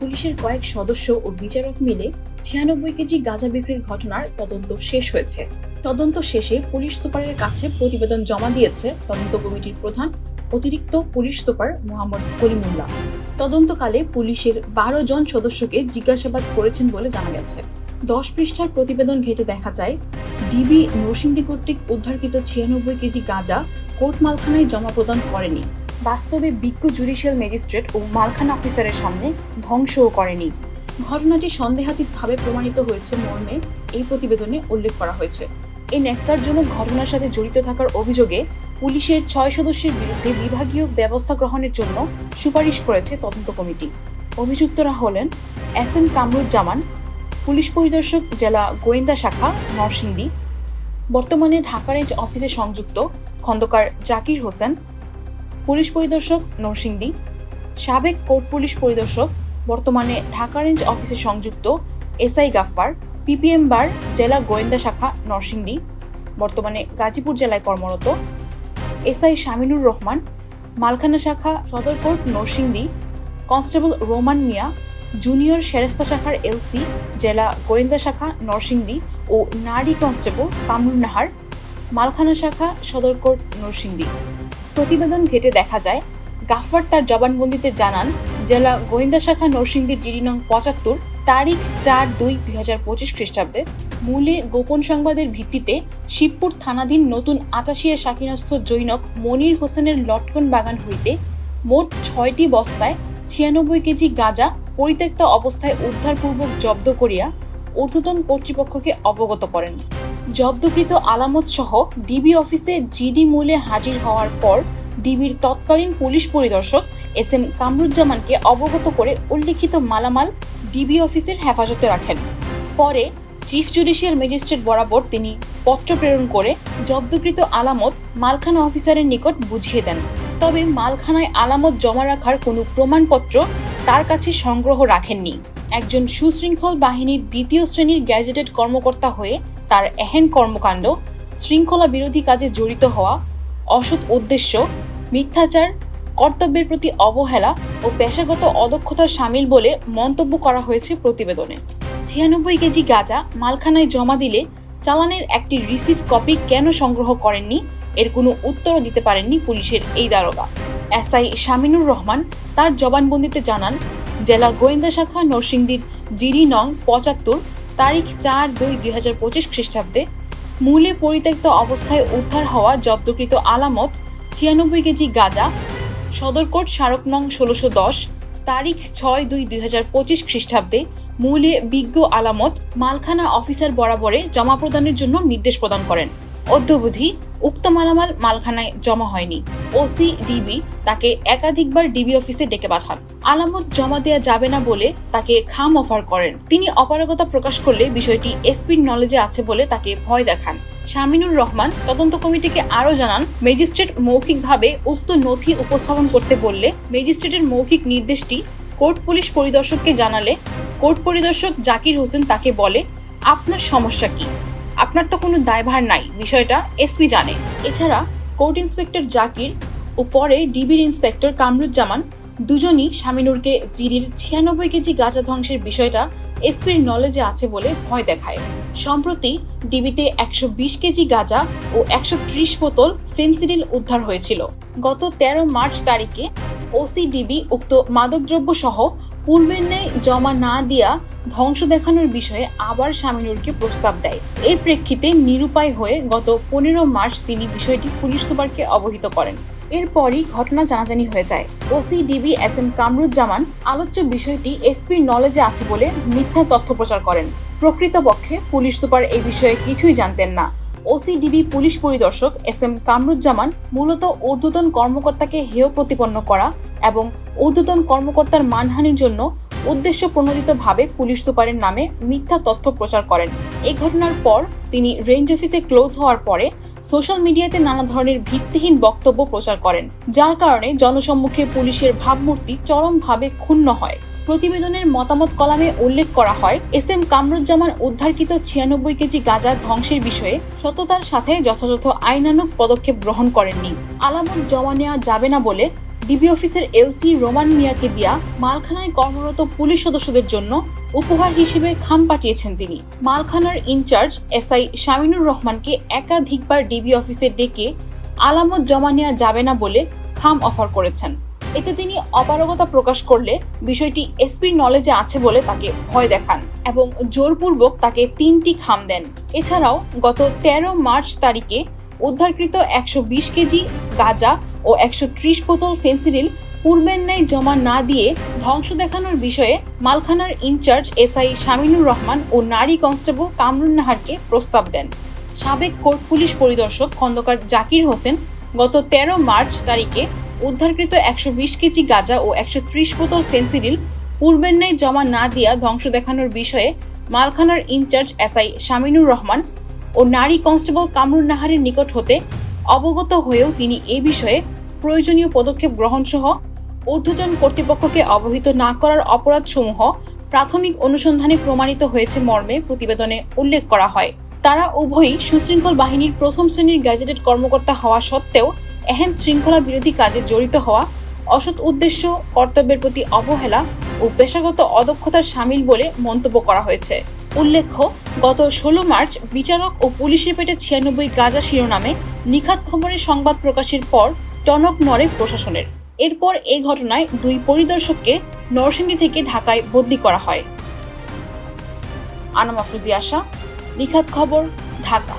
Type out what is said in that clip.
পুলিশের কয়েক সদস্য ও বিচারক মিলে ছিয়ানব্বই কেজি গাঁজা বিক্রির ঘটনার তদন্ত শেষ হয়েছে। তদন্ত শেষে পুলিশ সুপারের কাছে প্রতিবেদন জমা দিয়েছে তদন্ত কমিটির প্রধান অতিরিক্ত পুলিশ সুপার মোহাম্মদ কলিমুল্লাহ তদন্তকালে পুলিশের বারো জন সদস্যকে জিজ্ঞাসাবাদ করেছেন বলে জানা গেছে। দশ পৃষ্ঠার প্রতিবেদন ঘেটে দেখা যায়, ডিবি নরসিংদী কর্তৃক উদ্ধারকৃত ছিয়ানব্বই কেজি গাঁজা কোর্ট মালখানায় জমা প্রদান করেনি। বাস্তবে বিজ্ঞ জুডিশিয়াল ম্যাজিস্ট্রেট ও মালখানা অফিসারের সামনে ধ্বংসও করেনি। ঘটনাটি সন্দেহাতীতভাবে প্রমাণিত হয়েছে মর্মে, এই প্রতিবেদনে উল্লেখ করা হয়েছে। এই ন্যাক্কারজনক ঘটনার সাথে জড়িত থাকার অভিযোগে পুলিশের ছয় সদস্যের বিরুদ্ধে বিভাগীয় ব্যবস্থা গ্রহণের জন্য সুপারিশ করেছে তদন্ত কমিটি। অভিযুক্তরা হলেন এস এম কামরুজ্জামান, পুলিশ পরিদর্শক জেলা গোয়েন্দা শাখা, নরসিংদী, বর্তমানে ঢাকা রেঞ্জ অফিসে সংযুক্ত খন্দকার জাকির হোসেন পুলিশ পরিদর্শক নরসিংদী, সাবেক কোর্ট পুলিশ পরিদর্শক, বর্তমানে ঢাকা রেঞ্জ অফিসে সংযুক্ত এসআই গাফফার, পিপিএম বার জেলা গোয়েন্দা শাখা নরসিংদী, বর্তমানে গাজীপুর জেলায় কর্মরত এসআই শামিনুর রহমান, মালখানা শাখা সদর court Narsingdi, constable Roman Mia, junior সেরেস্তা শাখার এলসি জেলা গোয়েন্দা শাখা নরসিংদী ও নারী কনস্টেবল কামরুন নাহার, মালখানা শাখা সদর কোর্ট নরসিংদী। প্রতিবেদন ঘেটে দেখা যায় গাফার তার জবানবন্দিতে জানান, জেলা গোয়েন্দা শাখা নরসিংদীর জিডি নং পঁচাত্তর, তারিখ চার দুই দুই হাজার পঁচিশ খ্রিস্টাব্দে। মূলে গোপন সংবাদের ভিত্তিতে শিবপুর থানাধীন নতুন আটাশিয়া শাকিনস্থ জৈনক মনির হোসেনের লটকন বাগান হইতে মোট ছয়টি বস্তায় ছিয়ানব্বই কেজি গাঁজা পরিত্যক্ত অবস্থায় উদ্ধারপূর্বক জব্দ করিয়া ঊর্ধ্বতন কর্তৃপক্ষকে অবগত করেন। জব্দকৃত আলামত সহ ডিবি অফিসে জিডি মূলে হাজির হওয়ার পর ডিবির তৎকালীন পুলিশ পরিদর্শক এস এম কামরুজ্জামানকে অবগত করে উল্লিখিত মালামাল ডিবি অফিসের হেফাজতে রাখেন। পরে চিফ জুডিশিয়াল ম্যাজিস্ট্রেট বরাবর তিনি পত্র প্রেরণ করে জব্দকৃত আলামত মালখানা অফিসারের নিকট বুঝিয়ে দেন। তবে মালখানায় আলামত জমা রাখার কোনো প্রমাণপত্র তার কাছে সংগ্রহ রাখেননি। একজন সুশৃঙ্খল বাহিনীর দ্বিতীয় শ্রেণির গ্যাজেটেড কর্মকর্তা হয়ে তার এহেন কর্মকাণ্ড, শৃঙ্খলা বিরোধী কাজে জড়িত হওয়া, অসৎ উদ্দেশ্য, মিথ্যাচার, কর্তব্যের প্রতি অবহেলা ও পেশাগত অদক্ষতার সামিল বলে মন্তব্য করা হয়েছে প্রতিবেদনে। ছিয়ানব্বই কেজি গাঁজা মালখানায় জমা দিলে চালানের একটি রিসিভ কপি কেন সংগ্রহ করেননি? এর কোনো উত্তরও দিতে পারেননি পুলিশের এই দারোগা। এসআই শামিনুর রহমান তার জবানবন্দিতে জানান, জেলা গোয়েন্দা শাখা নরসিংদীর জিরি নং পঁচাত্তর তারিখ চার দুই দুই হাজার পঁচিশ খ্রিস্টাব্দে মূলে পরিত্যক্ত অবস্থায় উদ্ধার হওয়া জব্দকৃত আলামত ছিয়ানব্বই কেজি গাঁজা সদরকোট স্মারক নং ষোলোশো দশ, তারিখ ছয় দুই দুই হাজার পঁচিশ খ্রিস্টাব্দে মূলে বিজ্ঞ আলামত মালখানা অফিসার বরাবরে জমা প্রদানের জন্য নির্দেশ প্রদান করেন। অদ্যবধি উক্ত মালামাল মালখানায় জমা হয়নি। ওসি ডিবি তাকে একাধিকবার ডিবি অফিসে ডেকে পাঠান। আলামত জমা দেওয়া যাবে না বলে তাকে খাম অফার করেন। তিনি অপারগতা প্রকাশ করলে বিষয়টি এসপির নলেজে আছে বলে তাকে ভয় দেখান। শামিনুর রহমান তদন্ত কমিটিকে আরও জানান, ম্যাজিস্ট্রেট মৌখিকভাবে উক্ত নথি উপস্থাপন করতে বললে ম্যাজিস্ট্রেটের মৌখিক নির্দেশটি কোর্ট পুলিশ পরিদর্শককে জানালে। কোর্ট পরিদর্শক জাকির হোসেন তাকে বলে, আপনার সমস্যা কি? আপনার তো কোনো দায়ভার নাই, বিষয়টা এসপি জানে। এছাড়া কোর্ট ইন্সপেক্টর জাকির ও পরে ডিবির ইন্সপেক্টর কামরুজ্জামান দুজনই শামিনুরকে জিরির ছিয়ানব্বই কেজি গাঁজা ধ্বংসের বিষয়টা এসপির নলেজে আছে বলে ভয় দেখায়। সম্প্রতি ডিবিতে একশো বিশ কেজি গাঁজা ও একশো ত্রিশ বোতল ফেন্সিডিল উদ্ধার হয়েছিল। গত তেরো মার্চ তারিখে ওসিডিবি উক্ত মাদকদ্রব্য সহ পূর্বের ন্যায় জমা না দিয়া ধ্বংস দেখানোর বিষয়ে আবার শামিনুরকে প্রস্তাব দেয়। এর প্রেক্ষিতে নিরুপায় হয়ে গত পনেরো মার্চ তিনি বিষয়টি পুলিশ সুপারকে অবহিত করেন। এরপরই ঘটনা জানাজানি হয়ে যায়। OC DB S M Kamruzzaman আলোচ্য বিষয়টি এসপির নলেজে আছে বলে মিথ্যা তথ্য প্রচার করেন। প্রকৃতপক্ষে পুলিশ সুপার এই বিষয়ে কিছুই জানতেন না। ওসিডিবি পুলিশ পরিদর্শক এস এম কামরুজ্জামান মূলত ঊর্ধ্বতন কর্মকর্তাকে হেয় প্রতিপন্ন করা এবং ঊর্ধ্বতন কর্মকর্তার মানহানির জন্য উদ্দেশ্য প্রণোদিতভাবে পুলিশ সুপারের নামে মিথ্যা তথ্য প্রচার করেন। এই ঘটনার পর তিনি রেঞ্জ অফিসে ক্লোজ হওয়ার পরে সোশ্যাল মিডিয়াতে নানা ধরনের ভিত্তিহীন বক্তব্য প্রচার করেন, যার কারণে জনসম্মুখে পুলিশের ভাবমূর্তি চরমভাবে ক্ষুণ্ণ হয়। প্রতিবেদনের মতামত কলামে উল্লেখ করা হয়, এস এম কামরুজ্জামান উদ্ধারকৃত ছিয়ানব্বই কেজি গাঁজা ধ্বংসের বিষয়ে সততার সাথে যথাযথ আইনানুগ পদক্ষেপ গ্রহণ করেননি। আলামত জমা নেওয়া যাবে না বলে ডিবি অফিসের এলসি রোমান মিয়াকে দিয়া মালখানায় কর্মরত পুলিশ সদস্যদের জন্য উপহার হিসেবে খাম পাঠিয়েছেন তিনি। মালখানার ইনচার্জ এসআই শামিনুর রহমানকে একাধিকবার ডিবি অফিসে ডেকে আলামত জমা নেওয়া যাবে না বলে খাম অফার করেছেন। এতে তিনি অপারগতা প্রকাশ করলে বিষয়টি এসপির নলেজে আছে বলে তাকে ভয় দেখান এবং জোরপূর্বক তাকে তিনটি খাম দেন। এছাড়াও গত তেরো মার্চ তারিখে উদ্ধারকৃত একশো বিশ কেজি গাঁজা ও একশো ত্রিশ বোতল ফেন্সিডিল পূর্বের ন্যায় জমা না দিয়ে ধ্বংস দেখানোর বিষয়ে মালখানার ইনচার্জ এসআই শামিনুর রহমান ও নারী কনস্টেবল কামরুন নাহারকে প্রস্তাব দেন। সাবেক কোর্ট পুলিশ পরিদর্শক খন্দকার জাকির হোসেন গত তেরো মার্চ তারিখে উদ্ধারকৃত একশো বিশ কেজি গাঁজা ও একশো ত্রিশ বোতল ফেন্সিডিল পূর্বের ন্যায় জমা না দিয়া ধ্বংস দেখানোর বিষয়ে মালখানার ইনচার্জ এসআই শামিনুর রহমান ও নারী কনস্টেবল কামরুন নাহারের নিকট হতে অবগত হয়েও তিনি এ বিষয়ে প্রয়োজনীয় পদক্ষেপ গ্রহণ সহ ঊর্ধ্বতন কর্তৃপক্ষকে অবহিত না করার অপরাধসমূহ প্রাথমিক অনুসন্ধানে প্রমাণিত হয়েছে মর্মে প্রতিবেদনে উল্লেখ করা হয়। তারা উভয়ই সুশৃঙ্খল বাহিনীর প্রথম শ্রেণির গ্যাজেটেড কর্মকর্তা হওয়া সত্ত্বেও এহেন শৃঙ্খলা বিরোধী কাজে জড়িত হওয়া, অসৎ উদ্দেশ্য, কর্তব্যের প্রতি অবহেলা ও পেশাগত অদক্ষতার সামিল বলে মন্তব্য করা হয়েছে। উল্লেখ্য, গত ষোলো মার্চ বিচারক ও পুলিশের পেটে ছিয়ানব্বই গাজা শিরোনামে নিখাত খবরের সংবাদ প্রকাশের পর টনক নড়ে প্রশাসনের। এরপর এই ঘটনায় দুই পরিদর্শককে নরসিংদী থেকে ঢাকায় বদলি করা হয়। আনামা ফুজি আশা, নিখাত খবর, ঢাকা।